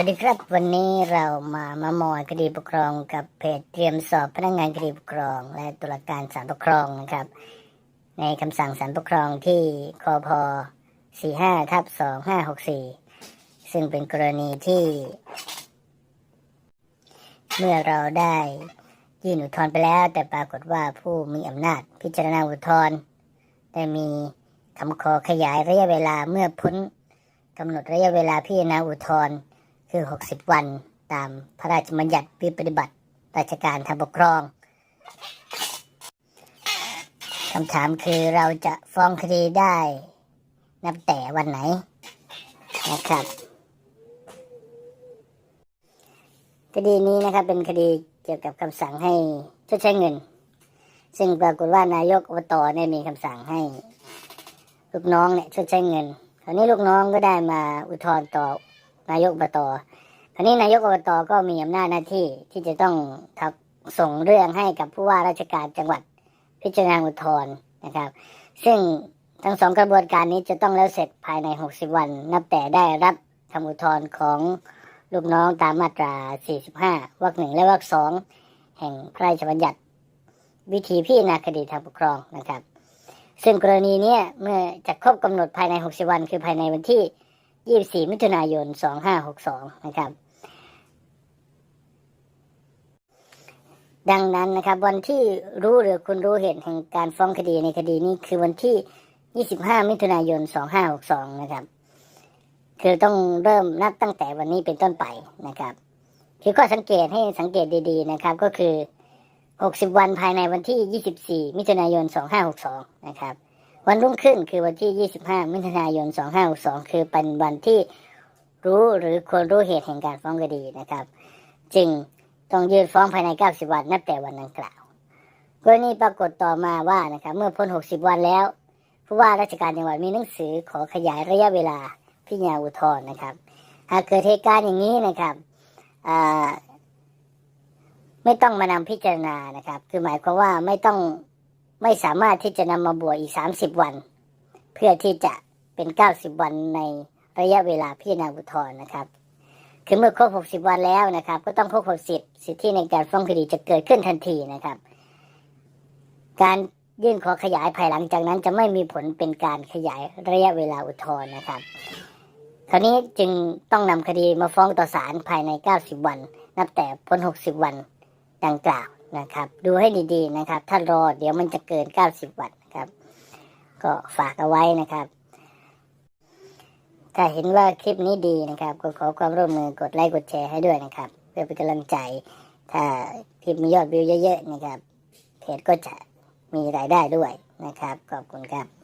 วัสดีครับ วันนี้เรามามามอยคดีปกครองกับเพจเตรียมสอบพนักงานคดีปกครอง และตุลาการศาลปกครองนะครับ ในคำสั่งศาลปกครองที่คอพ45ทับ2564 ซึ่งเป็นกรณีที่ เมื่อเราได้ยื่นอุทธรณ์ไปแล้ว แต่ปรากฏว่าผู้มีอำนาจพิจารณาอุทธรณ์ได้มีคำขอขยายระยะเวลาเมื่อพ้นกำหนดระยะเวลาพิจารณาอุทธรณ์ คือ 60 วันตามพระราชบัญญัติวิปฏิบัติราชการทางปกครองคำถามคือเราจะฟ้องคดีได้ นับแต่วันไหนนะครับ คดีนี้นะครับเป็นคดีเกี่ยวกับคำสั่งให้ชดใช้เงิน ซึ่งปรากฏว่านายกอบตเนี่ยมีคำสั่งให้ ลูกน้องเนี่ยชดใช้เงินคราวนี้ลูกน้องก็ได้มาอุทธรณ์ต่อ นายกอบตคราวนี้นายกอบตก็มีอำนาจหน้าที่ที่จะต้องทับส่งเรื่องให้กับผู้ว่าราชการจังหวัดพิจารณาอุทธรณ์นะครับ ซึ่งทั้งสองกระบวนการนี้จะต้องแล้วเสร็จภายใน 60 วัน นับแต่ได้รับคำอุทธรณ์ของลูกน้องตามมาตรา 45 วรรคหนึ่งและวรรคสองแห่งพระราชบัญญัติ วิธีพิจารณาคดีทางปกครองนะครับ ซึ่งกรณีนี้เมื่อจะครบกำหนดภายใน 60 วัน คือภายในวันที่ 24 มิถุนายน 2562 นะครับ ดังนั้นนะครับ วันที่รู้หรือคุณรู้เหตุแห่งการฟ้องคดีในคดีนี้คือวันที่ 25 มิถุนายน 2562 นะครับ คือต้องเริ่มนับตั้งแต่วันนี้เป็นต้นไปนะครับ คือก็สังเกตให้สังเกตดีๆนะครับ ก็คือ 60 วันภายในวันที่ 24 มิถุนายน 2562 นะครับ วันรุ่งขึ้นคือวันที่ 25 มิถุนายน 2562 คือเป็นวันที่รู้หรือควรรู้เหตุแห่งการฟ้องคดีนะครับ จึงต้องยื่นฟ้องภายใน 90 วันนับแต่วันดังกล่าวกรณีปรากฏต่อมาว่านะครับเมื่อพ้น 60 วันแล้ว ผู้ว่าราชการจังหวัดมีหนังสือขอขยายระยะเวลาพิจารณาอุทธรณ์นะครับ หากเกิดเหตุการณ์อย่างนี้นะครับไม่ต้องมานำพิจารณานะครับ คือหมายความว่าไม่ต้อง ไม่สามารถที่จะนำมาบวกอีก 30 วัน เพื่อที่จะเป็น 90 วันในระยะเวลาพิจารณาอุทธรณ์นะครับคือเมื่อครบ 60 วันแล้วนะครับ ก็ต้องครบ 60 สิทธิในการฟ้องคดีจะเกิดขึ้นทันทีนะครับ การยื่นขอขยายภายหลังจากนั้นจะไม่มีผลเป็นการขยายระยะเวลาอุทธรณ์นะครับ คราวนี้จึงต้องนำคดีมาฟ้องต่อศาลภายใน 90 วัน นับแต่พ้น 60 วันดังกล่าว นะครับ ดูให้ดีๆนะครับ ถ้ารอเดี๋ยวมันจะเกิน 90 วันนะครับ ก็ฝากเอาไว้นะครับ ถ้าเห็นว่าคลิปนี้ดีนะครับ ก็ขอความร่วมมือกดไลค์กดแชร์ให้ด้วยนะครับ เพื่อเป็นกำลังใจ ถ้าคลิปมียอดวิวเยอะๆนะครับเพจก็จะมีรายได้ด้วยนะครับ ขอบคุณครับ